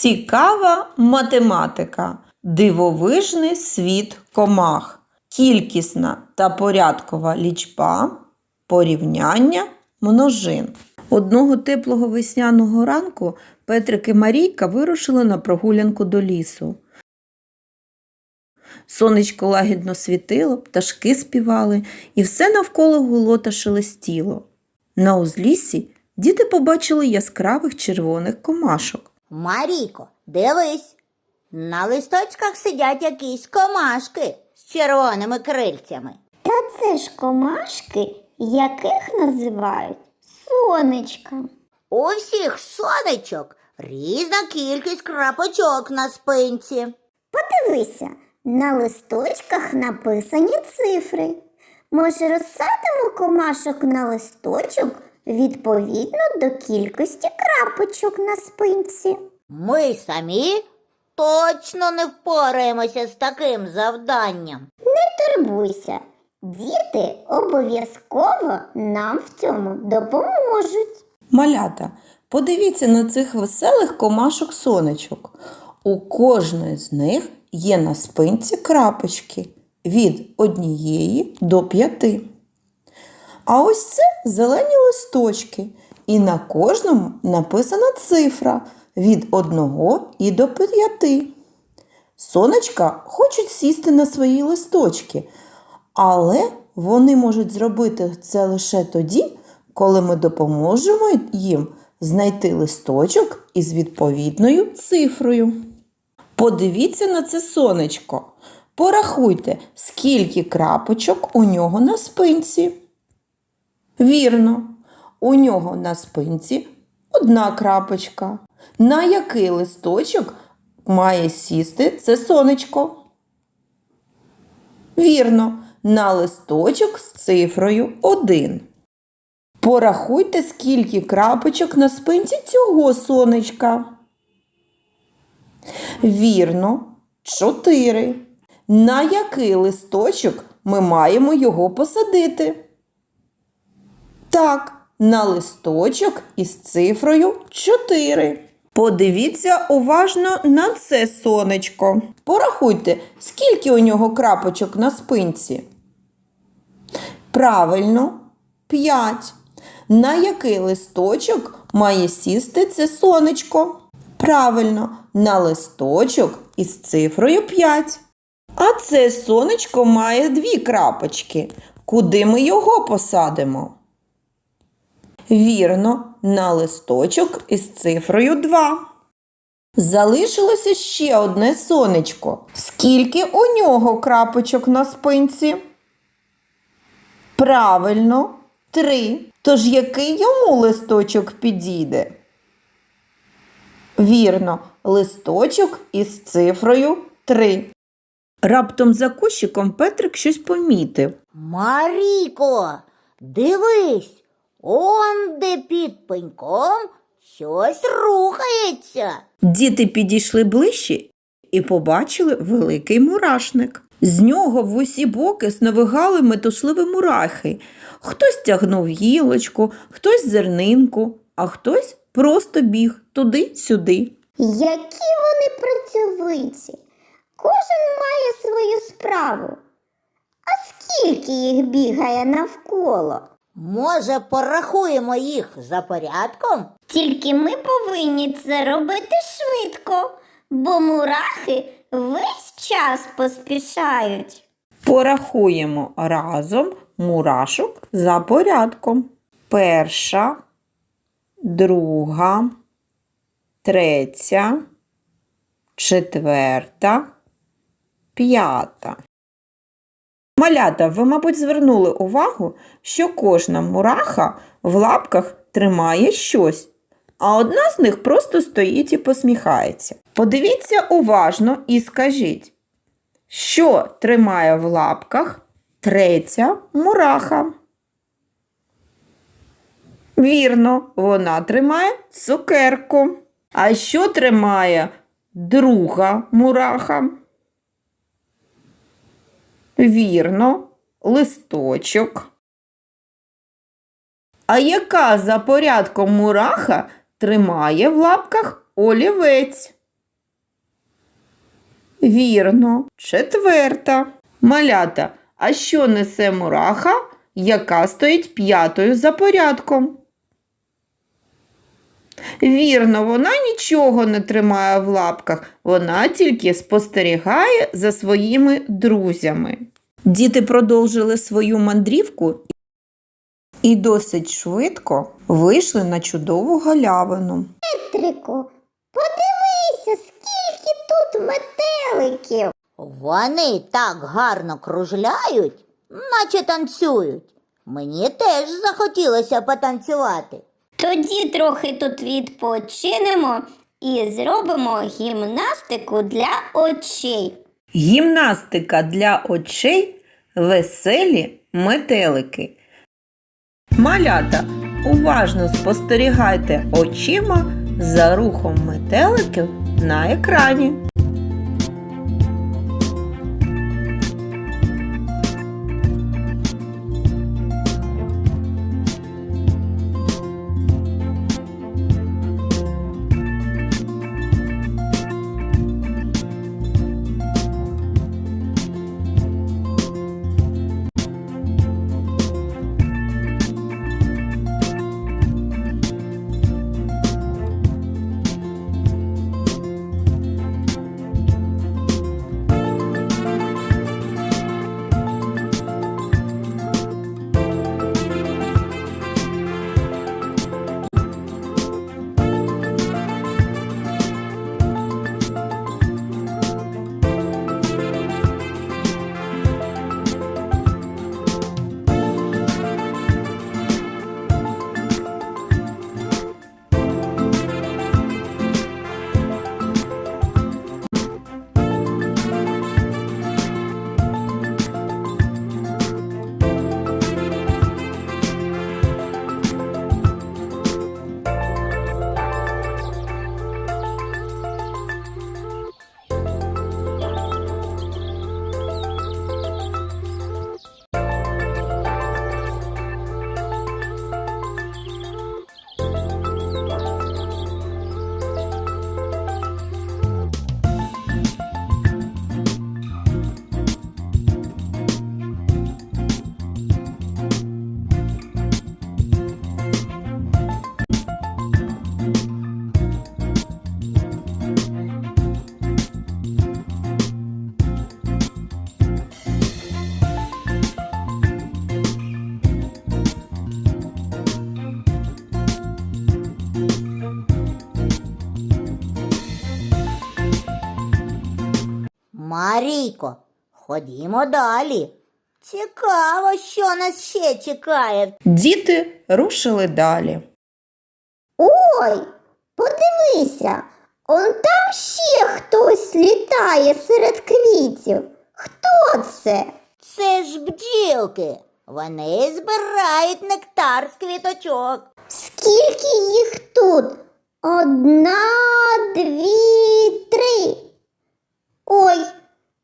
Цікава математика. Дивовижний світ комах. Кількісна та порядкова лічба. Порівняння множин. Одного теплого весняного ранку Петрик і Марійка вирушили на прогулянку до лісу. Сонечко лагідно світило, пташки співали, і все навколо гуло та шелестіло. На узліссі діти побачили яскравих червоних комашок. Марійко, дивись. На листочках сидять якісь комашки з червоними крильцями. Та це ж комашки, яких називають сонечка. У всіх сонечок різна кількість крапочок на спинці. Подивися, на листочках написані цифри. Може, розсадимо комашок на листочок відповідно до кількості крапочок на спинці. Ми самі точно не впораємося з таким завданням. Не турбуйся, діти обов'язково нам в цьому допоможуть. Малята, подивіться на цих веселих комашок сонечок. У кожної з них є на спинці крапочки від однієї до п'яти. А ось це зелені листочки, і на кожному написана цифра від одного і до п'яти. Сонечка хочуть сісти на свої листочки, але вони можуть зробити це лише тоді, коли ми допоможемо їм знайти листочок із відповідною цифрою. Подивіться на це сонечко. Порахуйте, скільки крапочок у нього на спинці. Вірно, у нього на спинці одна крапочка. На який листочок має сісти це сонечко? Вірно, на листочок з цифрою 1. Порахуйте, скільки крапочок на спинці цього сонечка. Вірно, 4. На який листочок ми маємо його посадити? Так, на листочок із цифрою 4. Подивіться уважно на це сонечко. Порахуйте, скільки у нього крапочок на спинці. Правильно, 5. На який листочок має сісти це сонечко? Правильно, на листочок із цифрою 5. А це сонечко має дві крапочки. Куди ми його посадимо? Вірно, на листочок із цифрою 2. Залишилося ще одне сонечко. Скільки у нього крапочок на спинці? Правильно, 3. Тож який йому листочок підійде? Вірно, листочок із цифрою 3. Раптом за кущиком Петрик щось помітив. Марійко, дивись, он де під пеньком щось рухається. Діти підійшли ближче і побачили великий мурашник. З нього в усі боки сновигали метушливі мурахи. Хтось тягнув гілочку, хтось зернинку, а хтось просто біг туди-сюди. Які вони працьовиті. Кожен має свою справу. А скільки їх бігає навколо? Може, порахуємо їх за порядком? Тільки ми повинні це робити швидко, бо мурахи весь час поспішають. Порахуємо разом мурашок за порядком. Перша, друга, третя, четверта, п'ята. Малята, ви, мабуть, звернули увагу, що кожна мураха в лапках тримає щось, а одна з них просто стоїть і посміхається. Подивіться уважно і скажіть, що тримає в лапках третя мураха? Вірно, вона тримає цукерку. А що тримає друга мураха? Вірно, листочок. А яка за порядком мураха тримає в лапках олівець? Вірно, четверта. Малята, а що несе мураха, яка стоїть п'ятою за порядком? Вірно, вона нічого не тримає в лапках, вона тільки спостерігає за своїми друзями. Діти продовжили свою мандрівку і досить швидко вийшли на чудову галявину. Петрику, подивися, скільки тут метеликів. Вони так гарно кружляють, наче танцюють. Мені теж захотілося потанцювати. Тоді трохи тут відпочинемо і зробимо гімнастику для очей. Гімнастика для очей веселі метелики. Малята, уважно спостерігайте очима за рухом метеликів на екрані. Ходімо далі. Цікаво, що нас ще чекає. Діти рушили далі. Ой, подивися, он там ще хтось літає серед квітів. Хто це? Це ж бджілки. Вони збирають нектар з квіточок. Скільки їх тут? Одна, дві, три. Ой,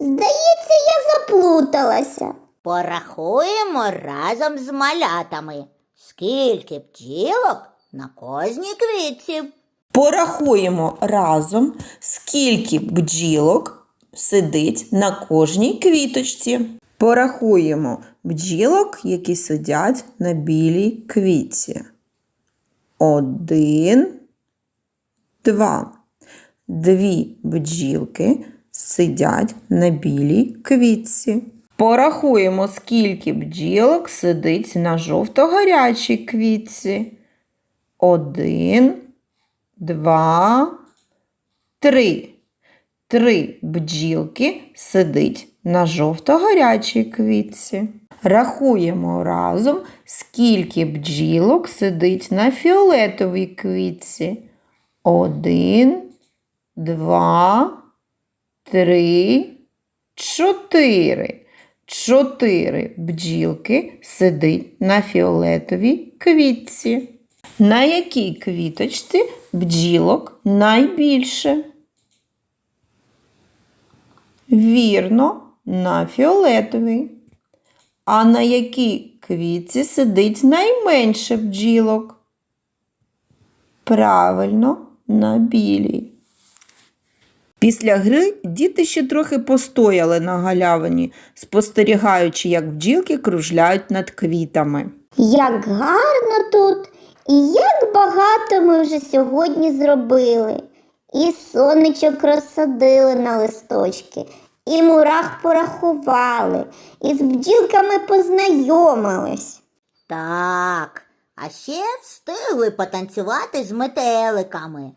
здається, я заплуталася. Порахуємо разом з малятами. Скільки бджілок на кожній квітці. Порахуємо разом, скільки бджілок сидить на кожній квіточці. Порахуємо бджілок, які сидять на білій квітці. Один, два. Дві бджілки сидять на білій квітці. Порахуємо, скільки бджілок сидить на жовто-гарячій квітці. Один, два, три. Три бджілки сидить на жовто-гарячій квітці. Рахуємо разом, скільки бджілок сидить на фіолетовій квітці. Один, два, три, чотири. Чотири бджілки сидить на фіолетовій квітці. На якій квіточці бджілок найбільше? Вірно, на фіолетовій. А на якій квітці сидить найменше бджілок? Правильно, на білій. Після гри діти ще трохи постояли на галявині, спостерігаючи, як бджілки кружляють над квітами. Як гарно тут, і як багато ми вже сьогодні зробили. І сонечок розсадили на листочки, і мурах порахували, і з бджілками познайомились. Так, а ще встигли потанцювати з метеликами.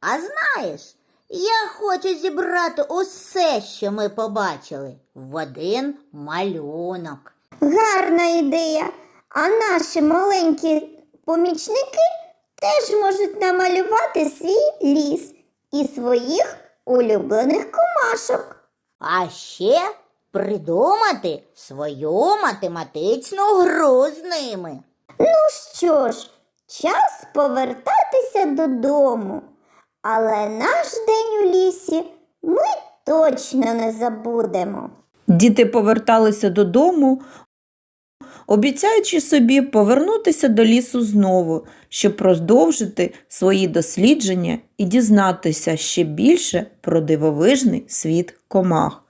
А знаєш, я хочу зібрати усе, що ми побачили, в один малюнок. Гарна ідея. А наші маленькі помічники теж можуть намалювати свій ліс і своїх улюблених комашок. А ще придумати свою математичну гру з ними. Ну що ж, час повертатися додому. Але наш день у лісі ми точно не забудемо. Діти поверталися додому, обіцяючи собі повернутися до лісу знову, щоб продовжити свої дослідження і дізнатися ще більше про дивовижний світ комах.